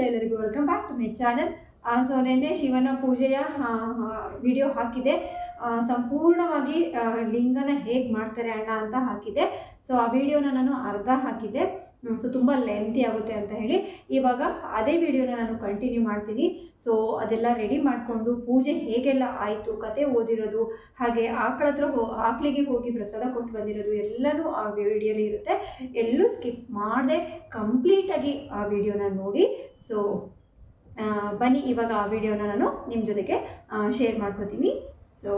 ಎಲ್ಲ ಎಲ್ಲರಿಗೂ welcome back to my channel so ನಿನ್ನೆ ಶಿವನ ಪೂಜೆಯ ವಿಡಿಯೋ ಹಾಕಿದೆ. ಸಂಪೂರ್ಣವಾಗಿ ಲಿಂಗನ ಹೇಗೆ ಮಾಡ್ತಾರೆ ಅಣ್ಣ ಅಂತ ಹಾಕಿದೆ. ಸೊ ಆ ವಿಡಿಯೋನ ನಾನು ಅರ್ಧ ಹಾಕಿದ್ದೆ ಸೊ ತುಂಬ ಲೆಂತಿ ಆಗುತ್ತೆ ಅಂತ ಹೇಳಿ ಇವಾಗ ಅದೇ ವಿಡಿಯೋನ ನಾನು ಕಂಟಿನ್ಯೂ ಮಾಡ್ತೀನಿ. ಸೊ ಅದೆಲ್ಲ ರೆಡಿ ಮಾಡಿಕೊಂಡು ಪೂಜೆ ಹೇಗೆಲ್ಲ ಆಯಿತು, ಕತೆ ಓದಿರೋದು, ಹಾಗೆ ಆಕಳ ಹತ್ರ ಹೋ, ಆಕಳಿಗೆ ಹೋಗಿ ಪ್ರಸಾದ ಕೊಟ್ಟು ಬಂದಿರೋದು ಎಲ್ಲನೂ ಆ ವಿಡಿಯೋಲಿ ಇರುತ್ತೆ. ಎಲ್ಲೂ ಸ್ಕಿಪ್ ಮಾಡದೆ ಕಂಪ್ಲೀಟಾಗಿ ಆ ವಿಡಿಯೋನ ನೋಡಿ. ಸೊ ಬನ್ನಿ ಇವಾಗ ಆ ವಿಡಿಯೋನ ನಾನು ನಿಮ್ಮ ಜೊತೆಗೆ ಶೇರ್ ಮಾಡ್ಕೋತೀನಿ. ಸೊ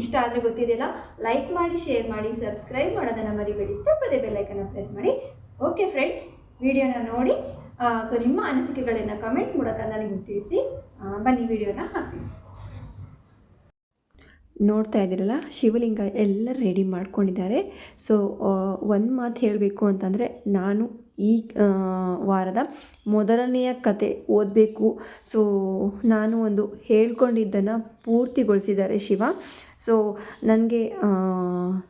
ಇಷ್ಟ ಆದರೆ ಗೊತ್ತಿದೆಯಲ್ಲ ಲೈಕ್ ಮಾಡಿ ಶೇರ್ ಮಾಡಿ ಸಬ್ಸ್ಕ್ರೈಬ್ ಮಾಡೋದನ್ನು ಮರಿಬೇಡಿ. ತಪ್ಪದೆ ಬೆಲ್ಲೈಕನ್ನು ಪ್ರೆಸ್ ಮಾಡಿ. ಓಕೆ ಫ್ರೆಂಡ್ಸ್ ವಿಡಿಯೋನ ನೋಡಿ ಸೊ ನಿಮ್ಮ ಅನಿಸಿಕೆಗಳನ್ನು ಕಮೆಂಟ್ ಮೂಲಕ ನನಗೆ ತಿಳಿಸಿ ಬನ್ನಿ ವಿಡಿಯೋನ ಹಾಕ್ತೀನಿ. ನೋಡ್ತಾ ಇದ್ದೀರಲ್ಲ, ಶಿವಲಿಂಗ ಎಲ್ಲ ರೆಡಿ ಮಾಡ್ಕೊಂಡಿದ್ದಾರೆ. ಸೊ ಒಂದು ಮಾತು ಹೇಳಬೇಕು ಅಂತಂದರೆ, ನಾನು ಈ ವಾರದ ಮೊದಲನೆಯ ಕತೆ ಓದಬೇಕು. ಸೊ ನಾನು ಒಂದು ಹೇಳ್ಕೊಂಡಿದ್ದನ್ನು ಪೂರ್ತಿಗೊಳಿಸಿದ್ದಾರೆ ಶಿವ. ಸೊ ನನಗೆ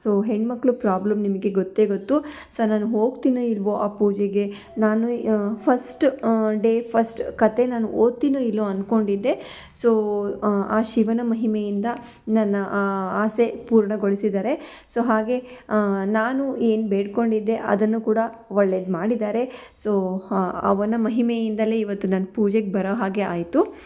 ಸೊ ಹೆಣ್ಮಕ್ಳು ಪ್ರಾಬ್ಲಮ್ ನಿಮಗೆ ಗೊತ್ತೇ ಗೊತ್ತು. ಸೊ ನಾನು ಹೋಗ್ತೀನೋ ಇಲ್ವೋ ಆ ಪೂಜೆಗೆ, ನಾನು ಫಸ್ಟ್ ಡೇ ಫಸ್ಟ್ ಕತೆ ನಾನು ಓದ್ತೀನೋ ಇಲ್ಲೋ ಅಂದ್ಕೊಂಡಿದ್ದೆ ಸೊ ಆ ಶಿವನ ಮಹಿಮೆಯಿಂದ ನನ್ನ, ಆ, ಆಸೆ ಪೂರ್ಣಗೊಳಿಸಿದ್ದಾರೆ. ಸೊ ಹಾಗೆ ನಾನು ಏನು ಬೇಡ್ಕೊಂಡಿದ್ದೆ ಅದನ್ನು ಕೂಡ ಒಳ್ಳೇದು ಮಾಡಿದ್ದಾರೆ. ಸೊ ಅವನ ಮಹಿಮೆಯಿಂದಲೇ ಇವತ್ತು ನಾನು ಪೂಜೆಗೆ ಬರೋ ಹಾಗೆ ಆಯಿತು.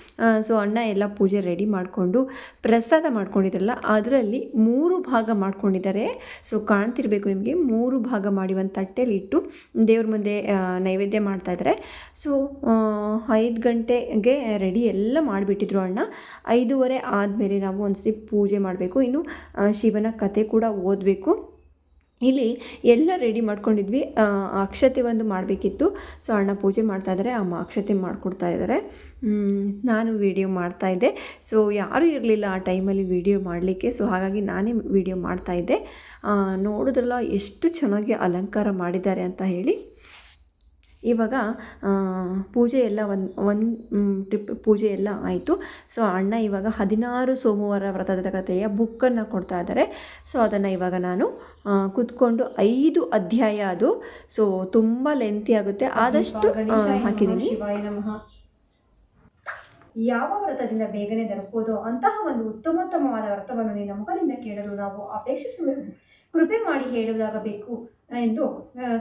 ಸೊ ಅಣ್ಣ ಎಲ್ಲ ಪೂಜೆ ರೆಡಿ ಮಾಡಿಕೊಂಡು ಪ್ರಸಾದ ಮಾಡ್ಕೊಂಡಿದ್ರಲ್ಲ ಅದರಲ್ಲಿ ಮೂರು ಭಾಗ ಮಾಡ್ಕೊಂಡಿದ್ದಾರೆ. ಸೊ ಕಾಣ್ತಿರ್ಬೇಕು ನಿಮಗೆ, ಮೂರು ಭಾಗ ಮಾಡಿ ಒಂದು ತಟ್ಟೆಲಿ ಇಟ್ಟು ದೇವ್ರ ಮುಂದೆ ನೈವೇದ್ಯ ಮಾಡ್ತಾಯಿದ್ದಾರೆ ಸೊ ಐದು ಗಂಟೆಗೆ ರೆಡಿ ಎಲ್ಲ ಮಾಡಿಬಿಟ್ಟಿದ್ರು ಅಣ್ಣ. ಐದೂವರೆ ಆದಮೇಲೆ ನಾವು ಒಂದ್ಸತಿ ಪೂಜೆ ಮಾಡಬೇಕು. ಇನ್ನು ಶಿವನ ಕತೆ ಕೂಡ ಓದಬೇಕು. ಇಲ್ಲಿ ಎಲ್ಲ ರೆಡಿ ಮಾಡ್ಕೊಂಡಿದ್ವಿ. ಅಕ್ಷತೆ ಒಂದು ಮಾಡಬೇಕಿತ್ತು. ಸೊ ಅಣ್ಣ ಪೂಜೆ ಮಾಡ್ತಾ ಇದ್ದಾರೆ ಅಮ್ಮ ಅಕ್ಷತೆ ಮಾಡಿಕೊಡ್ತಾ ಇದ್ದಾರೆ ನಾನು ವಿಡಿಯೋ ಮಾಡ್ತಾ ಇದ್ದೆ. ಸೊ ಯಾರೂ ಇರಲಿಲ್ಲ ಆ ಟೈಮಲ್ಲಿ ವಿಡಿಯೋ ಮಾಡಲಿಕ್ಕೆ. ಸೊ ಹಾಗಾಗಿ ನಾನೇ ವಿಡಿಯೋ ಮಾಡ್ತಾ ಇದ್ದೆ. ಆ, ನೋಡಿದ್ರಲ್ಲ ಎಷ್ಟು ಚೆನ್ನಾಗಿ ಅಲಂಕಾರ ಮಾಡಿದ್ದಾರೆ ಅಂತ ಹೇಳಿ. ಇವಾಗ ಪೂಜೆ ಎಲ್ಲ ಒಂದು ಒಂದು ಟ್ರಿಪ್ ಪೂಜೆ ಎಲ್ಲ ಆಯಿತು. ಸೊ ಅಣ್ಣ ಇವಾಗ ಹದಿನಾರು ಸೋಮವಾರ ವ್ರತದ ಕಥೆಯ ಬುಕ್ಕನ್ನು ಕೊಡ್ತಾ ಇದ್ದಾರೆ ಸೊ ಅದನ್ನು ಇವಾಗ ನಾನು ಕುತ್ಕೊಂಡು ಐದು ಅಧ್ಯಾಯ ಅದು. ಸೊ ತುಂಬ ಲೆಂತಿ ಆಗುತ್ತೆ. ಆದಷ್ಟು ಹಾಕಿದ್ದೀನಿ ಯಾವ ವ್ರತದಿಂದ ಬೇಗನೆ ದೊರಕುವುದೋ ಅಂತಹ ಒಂದು ಉತ್ತಮೋತ್ತಮವಾದ ವ್ರತವನ್ನು ನಿನ್ನ ಮುಖದಿಂದ ಕೇಳಲು ನಾವು ಅಪೇಕ್ಷಿಸುವೆವು. ಕೃಪೆ ಮಾಡಿ ಹೇಳುವುದಾಗಬೇಕು ಎಂದು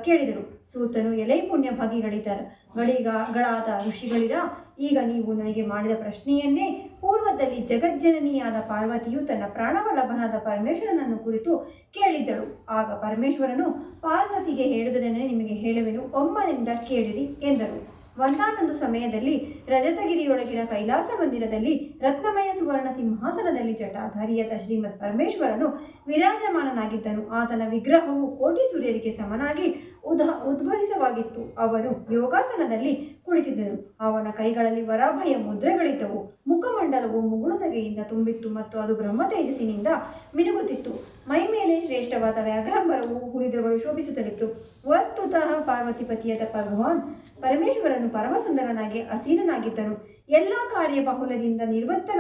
ಕೇಳಿದರು. ಸೂತನು ಎಲೆ ಪುಣ್ಯ ಭಾಗಿಗಳಿದ್ದ ಗಳಿಗ ಗಳಾದ ಋಷಿಗಳಿರ, ಈಗ ನೀವು ನನಗೆ ಮಾಡಿದ ಪ್ರಶ್ನೆಯನ್ನೇ ಪೂರ್ವದಲ್ಲಿ ಜಗಜ್ಜನನಿಯಾದ ಪಾರ್ವತಿಯು ತನ್ನ ಪ್ರಾಣವಲ್ಲಭನಾದ ಪರಮೇಶ್ವರನನ್ನು ಕುರಿತು ಕೇಳಿದ್ದಳು. ಆಗ ಪರಮೇಶ್ವರನು, ಪಾರ್ವತಿಗೆ ಹೇಳುವುದನ್ನೇ ನಿಮಗೆ ಹೇಳುವೆನು, ಒಮ್ಮನಿಂದ ಕೇಳಿರಿ, ಎಂದರು. ಒಂದಾನೊಂದು ಸಮಯದಲ್ಲಿ ರಜತಗಿರಿಯೊಳಗಿನ ಕೈಲಾಸ ಮಂದಿರದಲ್ಲಿ ರತ್ನಮಯ ಸುವರ್ಣ ಸಿಂಹಾಸನದಲ್ಲಿ ಜಟಾಧಾರಿಯಾದ ಶ್ರೀಮತ್ ಪರಮೇಶ್ವರನು ವಿರಾಜಮಾನನಾಗಿದ್ದನು. ಆತನ ವಿಗ್ರಹವು ಕೋಟಿ ಸೂರ್ಯರಿಗೆ ಸಮನಾಗಿ ಉದ ಉದ್ಭವಿಸವಾಗಿತ್ತು. ಅವನು ಯೋಗಾಸನದಲ್ಲಿ ಕುಳಿತಿದ್ದನು. ಅವನ ಕೈಗಳಲ್ಲಿ ವರಾಭಯ ಮುದ್ರೆಗಳಿದ್ದವು. ಮುಖಮಂಡಲವು ಮುಗುಳುನಗೆಯಿಂದ ತುಂಬಿತ್ತು ಮತ್ತು ಅದು ಬ್ರಹ್ಮ ತೇಜಸ್ಸಿನಿಂದ ಮಿನುಗುತ್ತಿತ್ತು. ಮೈ ಮೇಲೆ ಶ್ರೇಷ್ಠವಾದ ವ್ಯಾಘ್ರಂಬರವು ಹುರಿದಗಳು ಶೋಭಿಸುತ್ತಲಿತ್ತು. ವಸ್ತುತಃ ಪಾರ್ವತಿಪತಿಯಾದ ಭಗವಾನ್ ಪರಮೇಶ್ವರನು ಪರಮಸುಂದರನಾಗಿ ಅಸೀನನಾಗಿದ್ದನು. ಎಲ್ಲಾ ಕಾರ್ಯ ಬಹುಲದಿಂದ ನಿರ್ವತ್ತನ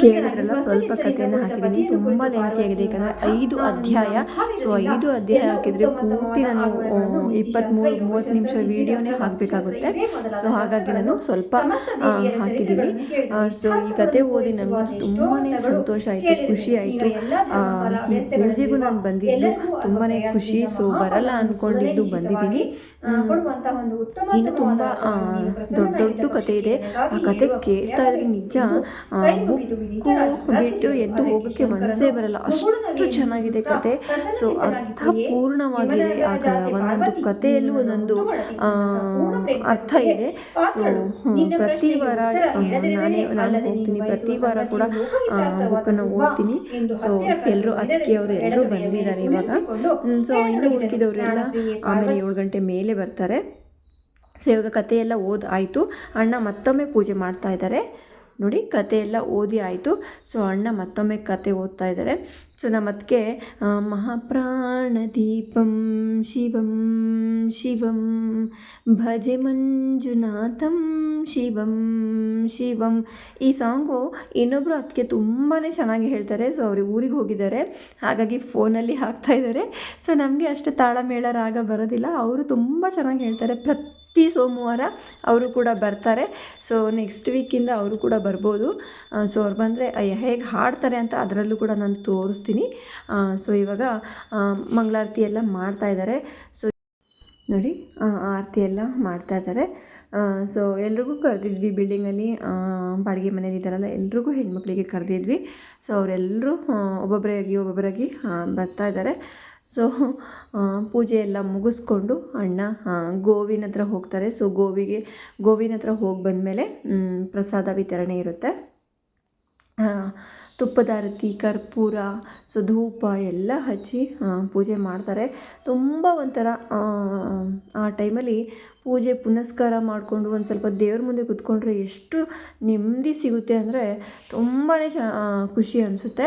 ಕೇಳಿದ್ರಲ್ಲ ಸ್ವಲ್ಪ ಕಥೆಯನ್ನು ಹಾಕಿದ್ದೀನಿ ತುಂಬ ಆಗಿದೆ ಯಾಕಂದರೆ ಐದು ಅಧ್ಯಾಯ ಸೊ ಐದು ಅಧ್ಯಾಯ ಹಾಕಿದರೆ ಪೂರ್ತಿ ನಾನು ಇಪ್ಪತ್ತ್ಮೂರು ಮೂವತ್ತು ನಿಮಿಷ ವೀಡಿಯೋನೇ ಹಾಕಬೇಕಾಗುತ್ತೆ. ಸೊ ಹಾಗಾಗಿ ನಾನು ಸ್ವಲ್ಪ ಹಾಕಿದ್ದೀನಿ. ಸೊ ಈ ಕತೆ ಓದಿ ನನಗೆ ತುಂಬಾ ಸಂತೋಷ ಆಯಿತು ಖುಷಿ ಆಯಿತು. ಈ ಪೂಜೆಗೂ ನಾನು ಬಂದಿದ್ದು ತುಂಬಾ ಖುಷಿ ಸೊ ಬರಲ್ಲ ಅಂದ್ಕೊಂಡಿದ್ದು ಬಂದಿದ್ದೀನಿ. ಇನ್ನು ತುಂಬ ದೊಡ್ಡ ದೊಡ್ಡ ಕತೆ ಇದೆ. ಆ ಕತೆ ಕೇಳ್ತಾ ಇದ್ರೆ ನಿಜ ಬಿಟ್ಟು ಎದ್ದು ಹೋಗಕ್ಕೆ ಮನಸ್ಸೇ ಬರಲ್ಲ. ಅಷ್ಟು ಚೆನ್ನಾಗಿದೆ ಕತೆ. ಸೊ ಅರ್ಥಪೂರ್ಣವಾಗಿದೆ ಆ ಕ ಒಂದೊಂದು ಕಥೆಯಲ್ಲೂ ಒಂದೊಂದು ಅರ್ಥ ಇದೆ. ಸೊ ಪ್ರತಿ ವಾರ ನಾನೇ ನಾನು ಹೋಗ್ತೀನಿ. ಪ್ರತಿ ವಾರ ಕೂಡ ಬುಕ್ಕನ್ನು ಓದ್ತೀನಿ. ಸೊ ಎಲ್ಲರೂ ಅದಕ್ಕೆ ಅವರು ಎಲ್ಲರೂ ಬಂದಿದ್ದಾರೆ ಇವಾಗ. ಸೊ ಇನ್ನು ಹುಡುಕಿದವರೆಲ್ಲ ಆಮೇಲೆ ಏಳು ಗಂಟೆ ಮೇಲೆ ಬರ್ತಾರೆ. ಸೊ ಇವಾಗ ಕಥೆಯೆಲ್ಲ ಎಲ್ಲ ಓದ್ ಆಯಿತು. ಅಣ್ಣ ಮತ್ತೊಮ್ಮೆ ಪೂಜೆ ಮಾಡ್ತಾ ಇದ್ದಾರೆ. ನೋಡಿ ಕತೆ ಎಲ್ಲ ಓದಿ ಆಯಿತು. ಸೊ ಅಣ್ಣ ಮತ್ತೊಮ್ಮೆ ಕತೆ ಓದ್ತಾ ಇದ್ದಾರೆ. ಸೊ ನಮ್ಮ ಅದಕ್ಕೆ ಮಹಾಪ್ರಾಣ ದೀಪಂ, ಶಿವಂ ಶಿವಂ, ಭಜೆ ಮಂಜುನಾಥಂ, ಶಿವಂ ಶಿವಂ. ಈ ಸಾಂಗು ಇನ್ನೊಬ್ಬರು ಅದಕ್ಕೆ ತುಂಬಾ ಚೆನ್ನಾಗಿ ಹೇಳ್ತಾರೆ. ಸೊ ಅವರು ಊರಿಗೆ ಹೋಗಿದ್ದಾರೆ. ಹಾಗಾಗಿ ಫೋನಲ್ಲಿ ಹಾಕ್ತಾ ಇದ್ದಾರೆ. ಸೊ ನಮಗೆ ಅಷ್ಟು ತಾಳಮೇಳ ರಾಗ ಬರೋದಿಲ್ಲ. ಅವರು ತುಂಬ ಚೆನ್ನಾಗಿ ಹೇಳ್ತಾರೆ. ಪ್ರತಿ ಪ್ರತಿ ಸೋಮವಾರ ಅವರು ಕೂಡ ಬರ್ತಾರೆ. ಸೊ ನೆಕ್ಸ್ಟ್ ವೀಕಿಂದ ಅವರು ಕೂಡ ಬರ್ಬೋದು. ಸೊ ಅವ್ರು ಬಂದರೆ ಹೇಗೆ ಹಾಡ್ತಾರೆ ಅಂತ ಅದರಲ್ಲೂ ಕೂಡ ನಾನು ತೋರಿಸ್ತೀನಿ. ಸೊ ಇವಾಗ ಮಂಗಳಾರತಿ ಎಲ್ಲ ಮಾಡ್ತಾ ಇದ್ದಾರೆ. ಸೊ ನೋಡಿ ಆರತಿ ಎಲ್ಲ ಮಾಡ್ತಾ ಇದ್ದಾರೆ. ಸೊ ಎಲ್ರಿಗೂ ಕರೆದಿದ್ವಿ ಬಿಲ್ಡಿಂಗಲ್ಲಿ ಬಾಡಿಗೆ ಮನೇಲಿ ಇದ್ದಾರಲ್ಲ ಎಲ್ರಿಗೂ ಹೆಣ್ಮಕ್ಳಿಗೆ ಕರೆದಿದ್ವಿ. ಸೊ ಅವರೆಲ್ಲರೂ ಒಬ್ಬೊಬ್ಬರಾಗಿ ಒಬ್ಬೊಬ್ಬರಾಗಿ ಬರ್ತಾ ಇದ್ದಾರೆ. ಸೊ ಪೂಜೆ ಎಲ್ಲ ಮುಗಿಸ್ಕೊಂಡು ಅಣ್ಣ ಗೋವಿನ ಹತ್ರ ಹೋಗ್ತಾರೆ. ಸೊ ಗೋವಿಗೆ, ಗೋವಿನ ಹತ್ರ ಹೋಗಿ ಬಂದಮೇಲೆ ಪ್ರಸಾದ ವಿತರಣೆ ಇರುತ್ತೆ. ತುಪ್ಪದಾರತಿ ಕರ್ಪೂರ, ಸೊ, ಧೂಪ ಎಲ್ಲ ಹಚ್ಚಿ ಪೂಜೆ ಮಾಡ್ತಾರೆ. ತುಂಬ ಒಂಥರ, ಆ ಟೈಮಲ್ಲಿ ಪೂಜೆ ಪುನಸ್ಕಾರ ಮಾಡಿಕೊಂಡು ಒಂದು ಸ್ವಲ್ಪ ದೇವ್ರ ಮುಂದೆ ಕೂತ್ಕೊಂಡ್ರೆ ಎಷ್ಟು ನೆಮ್ಮದಿ ಸಿಗುತ್ತೆ ಅಂದರೆ ತುಂಬಾ ಚ ಖುಷಿ ಅನಿಸುತ್ತೆ.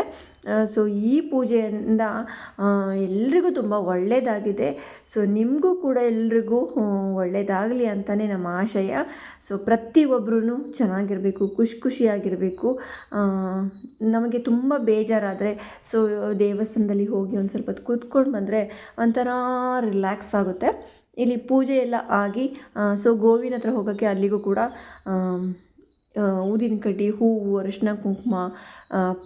ಸೊ ಈ ಪೂಜೆಯಿಂದ ಎಲ್ರಿಗೂ ತುಂಬ ಒಳ್ಳೆಯದಾಗಿದೆ ಸೊ ನಿಮಗೂ ಕೂಡ ಎಲ್ರಿಗೂ ಒಳ್ಳೆಯದಾಗಲಿ ಅಂತಲೇ ನಮ್ಮ ಆಶಯ. ಸೊ ಪ್ರತಿಯೊಬ್ಬರೂ ಚೆನ್ನಾಗಿರಬೇಕು, ಖುಷಿ ಖುಷಿಯಾಗಿರಬೇಕು. ನಮಗೆ ತುಂಬ ಬೇಜಾರಾದರೆ ಸೊ ದೇವಸ್ಥಾನದಲ್ಲಿ ಹೋಗಿ ಒಂದು ಸ್ವಲ್ಪ ಹೊತ್ತು ಕೂತ್ಕೊಂಡು ಬಂದರೆ ಒಂಥರ ರಿಲ್ಯಾಕ್ಸ್ ಆಗುತ್ತೆ. ಇಲ್ಲಿ ಪೂಜೆ ಎಲ್ಲ ಆಗಿ ಸೊ ಗೋವಿನ ಹತ್ರ ಹೋಗೋಕ್ಕೆ ಅಲ್ಲಿಗೂ ಕೂಡ ಊದಿನ ಕಡ್ಡಿ, ಹೂವು, ಅರಿಶಿನ, ಕುಂಕುಮ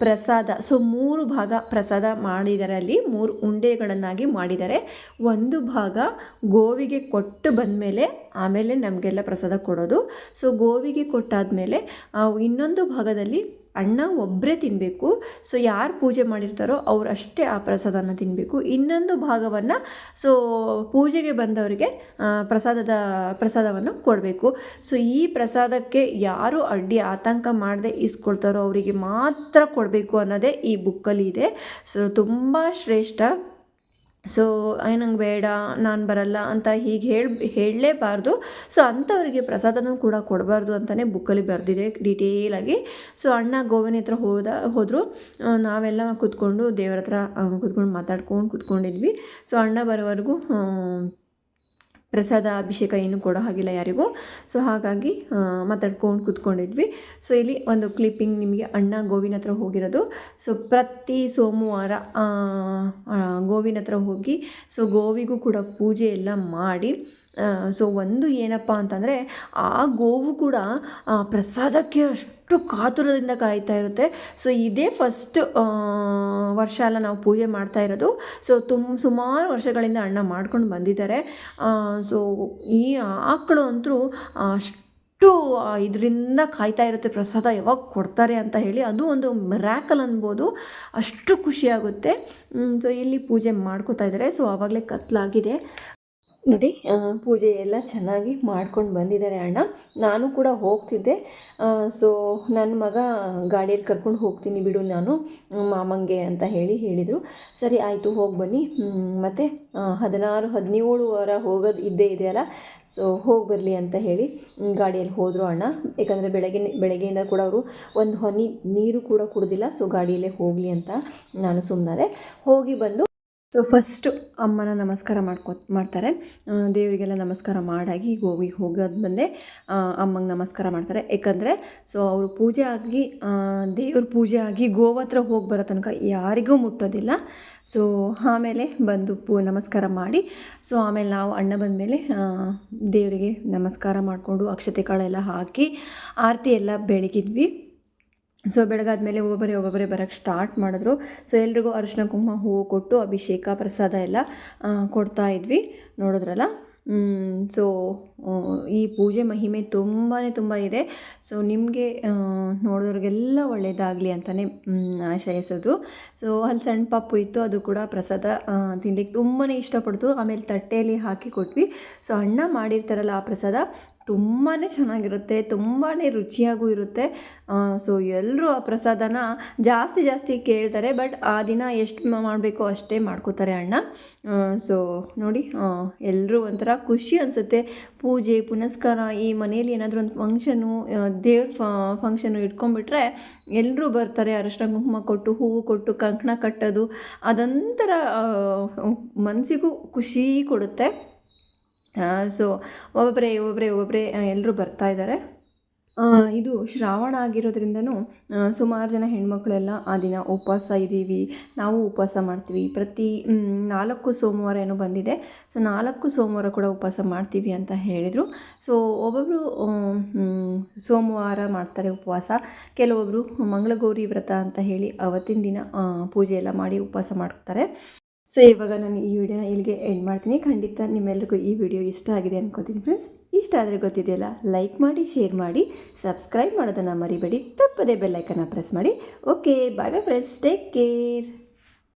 ಪ್ರಸಾದ. ಸೊ ಮೂರು ಭಾಗ ಪ್ರಸಾದ ಮಾಡಿದ್ದಾರೆ ಅಲ್ಲಿ, ಮೂರು ಉಂಡೆಗಳನ್ನಾಗಿ ಮಾಡಿದ್ದಾರೆ ಒಂದು ಭಾಗ ಗೋವಿಗೆ ಕೊಟ್ಟು ಬಂದಮೇಲೆ ಆಮೇಲೆ ನಮಗೆಲ್ಲ ಪ್ರಸಾದ ಕೊಡೋದು. ಸೊ ಗೋವಿಗೆ ಕೊಟ್ಟಾದ ಮೇಲೆ ಇನ್ನೊಂದು ಭಾಗದಲ್ಲಿ ಅಣ್ಣ ಒಬ್ಬರೇ ತಿನ್ನಬೇಕು ಸೊ ಯಾರು ಪೂಜೆ ಮಾಡಿರ್ತಾರೋ ಅವ್ರು ಅಷ್ಟೇ ಆ ಪ್ರಸಾದನ ತಿನ್ನಬೇಕು ಇನ್ನೊಂದು ಭಾಗವನ್ನು ಸೊ ಪೂಜೆಗೆ ಬಂದವರಿಗೆ ಪ್ರಸಾದದ, ಪ್ರಸಾದವನ್ನು ಕೊಡಬೇಕು. ಸೊ ಈ ಪ್ರಸಾದಕ್ಕೆ ಯಾರು ಅಡ್ಡಿ ಆತಂಕ ಮಾಡದೆ ಇಸ್ಕೊಳ್ತಾರೋ ಅವರಿಗೆ ಮಾತ್ರ ಕೊಡಬೇಕು ಅನ್ನೋದೇ ಈ ಬುಕ್ಕಲ್ಲಿ ಇದೆ. ಸೊ ತುಂಬ ಶ್ರೇಷ್ಠ ಸೊ ನಂಗೆ ಬೇಡ, ನಾನು ಬರಲ್ಲ ಅಂತ ಹೀಗೆ ಹೇಳಿ, ಹೇಳಲೇಬಾರ್ದು. ಸೊ ಅಂಥವರಿಗೆ ಪ್ರಸಾದನೂ ಕೂಡ ಕೊಡಬಾರ್ದು ಅಂತಲೇ ಬುಕ್ಕಲ್ಲಿ ಬರೆದಿದೆ ಡೀಟೇಲಾಗಿ ಸೊ ಅಣ್ಣ ಗೋವಿನ ಹತ್ರ ಹೋದ, ಹೋದರು. ನಾವೆಲ್ಲ ಕೂತ್ಕೊಂಡು ದೇವ್ರ ಹತ್ರ ಕೂತ್ಕೊಂಡು ಮಾತಾಡ್ಕೊಂಡು ಕೂತ್ಕೊಂಡಿದ್ವಿ. ಸೊ ಅಣ್ಣ ಬರೋವರೆಗೂ ಪ್ರಸಾದ ಅಭಿಷೇಕ ಏನು ಕೊಡೋ ಹಾಗಿಲ್ಲ ಯಾರಿಗೂ. ಸೊ ಹಾಗಾಗಿ ಮಾತಾಡ್ಕೊಂಡು ಕೂತ್ಕೊಂಡಿದ್ವಿ. ಸೊ ಇಲ್ಲಿ ಒಂದು ಕ್ಲಿಪ್ಪಿಂಗ್ ನಿಮಗೆ ಅಣ್ಣ ಗೋವಿನ ಹತ್ರ ಹೋಗಿರೋದು. ಸೊ ಪ್ರತಿ ಸೋಮವಾರ ಗೋವಿನ ಹತ್ರ ಹೋಗಿ ಸೊ ಗೋವಿಗೂ ಕೂಡ ಪೂಜೆ ಎಲ್ಲ ಮಾಡಿ ಸೊ ಒಂದು ಏನಪ್ಪ ಅಂತಂದರೆ ಆ ಗೋವು ಕೂಡ ಪ್ರಸಾದಕ್ಕೆ ಅಷ್ಟು ಕಾತುರದಿಂದ ಕಾಯ್ತಾ ಇರುತ್ತೆ. ಸೊ ಇದೇ ಫಸ್ಟ್ ವರ್ಷ ಎಲ್ಲ ನಾವು ಪೂಜೆ ಮಾಡ್ತಾ ಇರೋದು. ಸೊ ತುಂಬ ಸುಮಾರು ವರ್ಷಗಳಿಂದ ಅಣ್ಣ ಮಾಡ್ಕೊಂಡು ಬಂದಿದ್ದಾರೆ. ಸೊ ಈ ಆಕಳು ಅಂತೂ ಅಷ್ಟು ಇದರಿಂದ ಕಾಯ್ತಾ ಇರುತ್ತೆ, ಪ್ರಸಾದ ಯಾವಾಗ ಕೊಡ್ತಾರೆ ಅಂತ ಹೇಳಿ. ಅದು ಒಂದು ಮ್ರ್ಯಾಕಲ್ ಅನ್ಬೋದು. ಅಷ್ಟು ಖುಷಿಯಾಗುತ್ತೆ ಸೊ ಇಲ್ಲಿ ಪೂಜೆ ಮಾಡ್ಕೋತಾ ಇದ್ದಾರೆ. ಸೊ ಆವಾಗಲೇ ಕತ್ಲಾಗಿದೆ. ನೋಡಿ ಪೂಜೆ ಎಲ್ಲ ಚೆನ್ನಾಗಿ ಮಾಡ್ಕೊಂಡು ಬಂದಿದ್ದಾರೆ ಅಣ್ಣ. ನಾನು ಕೂಡ ಹೋಗ್ತಿದ್ದೆ. ಸೊ ನನ್ನ ಮಗ ಗಾಡಿಯಲ್ಲಿ ಕರ್ಕೊಂಡು ಹೋಗ್ತೀನಿ ಬಿಡು ನಾನು, ಮಾಮಂಗೆ ಅಂತ ಹೇಳಿ ಹೇಳಿದರು. ಸರಿ, ಆಯಿತು, ಹೋಗಿ ಬನ್ನಿ. ಮತ್ತು ಹದಿನಾರು, ಹದಿನೇಳು ವಾರ ಹೋಗೋದು ಇದ್ದೇ ಇದೆಯಲ್ಲ ಸೊ ಹೋಗಿ ಬರಲಿ ಅಂತ ಹೇಳಿ ಗಾಡಿಯಲ್ಲಿ ಹೋದರು ಅಣ್ಣ. ಯಾಕಂದರೆ ಬೆಳಗ್ಗೆ, ಬೆಳಗ್ಗೆಯಿಂದ ಕೂಡ ಅವರು ಒಂದು ಹನಿ, ನೀರು ಕೂಡ ಕುಡ್ದಿಲ್ಲ ಸೊ ಗಾಡಿಯಲ್ಲೇ ಹೋಗಲಿ ಅಂತ ನಾನು ಸುಮ್ಮನೆ ಹೋಗಿ ಬಂದು ಸೊ ಫಸ್ಟು ಅಮ್ಮನ ನಮಸ್ಕಾರ ಮಾಡ್ಕೊ ಮಾಡ್ತಾರೆ. ದೇವರಿಗೆಲ್ಲ ನಮಸ್ಕಾರ ಮಾಡಾಗಿ ಗೋವಿಗೆ ಹೋಗೋದು ಬಂದೆ. ಅಮ್ಮಂಗೆ ನಮಸ್ಕಾರ ಮಾಡ್ತಾರೆ. ಯಾಕಂದರೆ ಸೊ ಅವರು ಪೂಜೆ ಆಗಿ ದೇವ್ರ ಪೂಜೆ ಆಗಿ ಗೋವಾ ಹತ್ರ ಹೋಗಿ ಬರೋ ತನಕ ಯಾರಿಗೂ ಮುಟ್ಟೋದಿಲ್ಲ. ಸೊ ಆಮೇಲೆ ಬಂದು ಪೂ, ನಮಸ್ಕಾರ ಮಾಡಿ. ಸೊ ಆಮೇಲೆ ನಾವು ಅಣ್ಣ ಬಂದಮೇಲೆ ದೇವರಿಗೆ ನಮಸ್ಕಾರ ಮಾಡಿಕೊಂಡು ಅಕ್ಷತೆ ಕಾಳೆಲ್ಲ ಹಾಕಿ, ಆರತಿ ಎಲ್ಲ ಬೆಳಗಿದ್ವಿ. ಸೊ ಬೆಳಗಾದ್ಮೇಲೆ ಒಬ್ಬೊಬ್ಬರೇ ಒಬ್ಬೊಬ್ಬರೇ ಬರೋಕ್ಕೆ ಸ್ಟಾರ್ಟ್ ಮಾಡಿದ್ರು. ಸೊ ಎಲ್ರಿಗೂ ಅರಿಶಿನ ಕುಂಕುಮ ಹೂವು ಕೊಟ್ಟು ಅಭಿಷೇಕ, ಪ್ರಸಾದ ಎಲ್ಲ ಕೊಡ್ತಾ ಇದ್ವಿ. ನೋಡಿದ್ರಲ್ಲ? ಸೊ ಈ ಪೂಜೆ ಮಹಿಮೆ ತುಂಬಾ ತುಂಬ ಇದೆ. ಸೊ ನಿಮಗೆ ನೋಡೋರಿಗೆಲ್ಲ ಒಳ್ಳೆಯದಾಗಲಿ ಅಂತಲೇ ಆಶಯಿಸೋದು. ಸೊ ಅಲ್ಲಿ ಸಣ್ಣ ಪಾಪು ಇತ್ತು, ಅದು ಕೂಡ ಪ್ರಸಾದ ತಿನ್ಲಿಕ್ಕೆ ತುಂಬಾ ಇಷ್ಟಪಡ್ತು. ಆಮೇಲೆ ತಟ್ಟೆಯಲ್ಲಿ ಹಾಕಿ ಕೊಟ್ವಿ. ಸೊ ಅಣ್ಣ ಮಾಡಿರ್ತಾರಲ್ಲ ಆ ಪ್ರಸಾದ ತುಂಬಾ ಚೆನ್ನಾಗಿರುತ್ತೆ ತುಂಬಾ ರುಚಿಯಾಗೂ ಇರುತ್ತೆ. ಸೊ ಎಲ್ಲರೂ ಆ ಪ್ರಸಾದನ ಜಾಸ್ತಿ ಜಾಸ್ತಿ ಕೇಳ್ತಾರೆ ಬಟ್ ಆ ದಿನ ಎಷ್ಟು ಮಾಡಬೇಕೋ ಅಷ್ಟೇ ಮಾಡ್ಕೋತಾರೆ ಅಣ್ಣ. ಸೊ ನೋಡಿ ಎಲ್ಲರೂ ಒಂಥರ ಖುಷಿ ಅನಿಸುತ್ತೆ. ಪೂಜೆ, ಪುನಸ್ಕಾರ, ಈ ಮನೆಯಲ್ಲಿ ಏನಾದರೂ ಒಂದು ಫಂಕ್ಷನು ದೇವ್ರ ಫಂಕ್ಷನು ಇಟ್ಕೊಂಡ್ಬಿಟ್ರೆ ಎಲ್ಲರೂ ಬರ್ತಾರೆ, ಅರಶಿನ ಕುಂಕುಮ ಕೊಟ್ಟು, ಹೂವು ಕೊಟ್ಟು, ಕಂಕಣ ಕಟ್ಟೋದು, ಅದೊಂಥರ ಮನಸ್ಸಿಗೂ ಖುಷಿ ಕೊಡುತ್ತೆ. ಸೊ ಒಬ್ಬೊಬ್ಬರೇ ಒಬ್ಬೊಬ್ಬರೇ ಒಬ್ಬೊಬ್ಬರೇ ಎಲ್ಲರೂ ಬರ್ತಾ ಇದ್ದಾರೆ ಇದು ಶ್ರಾವಣ ಆಗಿರೋದ್ರಿಂದನೂ ಸುಮಾರು ಜನ ಹೆಣ್ಮಕ್ಳೆಲ್ಲ ಆ ದಿನ ಉಪವಾಸ ಇದ್ದೀವಿ. ನಾವು ಉಪವಾಸ ಮಾಡ್ತೀವಿ. ಪ್ರತಿ ನಾಲ್ಕು ಸೋಮವಾರ ಏನೋ ಬಂದಿದೆ. ಸೊ ನಾಲ್ಕು ಸೋಮವಾರ ಕೂಡ ಉಪವಾಸ ಮಾಡ್ತೀವಿ ಅಂತ ಹೇಳಿದರು. ಸೊ ಒಬ್ಬೊಬ್ಬರು ಸೋಮವಾರ ಮಾಡ್ತಾರೆ ಉಪವಾಸ. ಕೆಲವೊಬ್ಬರು ಮಂಗಳಗೌರಿ ವ್ರತ ಅಂತ ಹೇಳಿ ಅವತ್ತಿನ ದಿನ ಪೂಜೆ ಎಲ್ಲ ಮಾಡಿ ಉಪವಾಸ ಮಾಡ್ತಾರೆ. ಸೊ ಇವಾಗ ನಾನು ಈ ವಿಡಿಯೋನ ಇಲ್ಲಿಗೆ ಎಂಡ್ ಮಾಡ್ತೀನಿ. ಖಂಡಿತ ನಿಮ್ಮೆಲ್ಲರಿಗೂ ಈ ವಿಡಿಯೋ ಇಷ್ಟ ಆಗಿದೆ ಅನ್ಕೋತೀನಿ ಫ್ರೆಂಡ್ಸ್ ಇಷ್ಟ ಆದರೆ ಗೊತ್ತಿದೆಯಲ್ಲ ಲೈಕ್ ಮಾಡಿ ಶೇರ್ ಮಾಡಿ ಸಬ್ಸ್ಕ್ರೈಬ್ ಮಾಡೋದನ್ನು ಮರಿಬೇಡಿ. ತಪ್ಪದೇ ಬೆಲ್ಲೈಕನ್ನ ಪ್ರೆಸ್ ಮಾಡಿ. Okay bye bye friends take care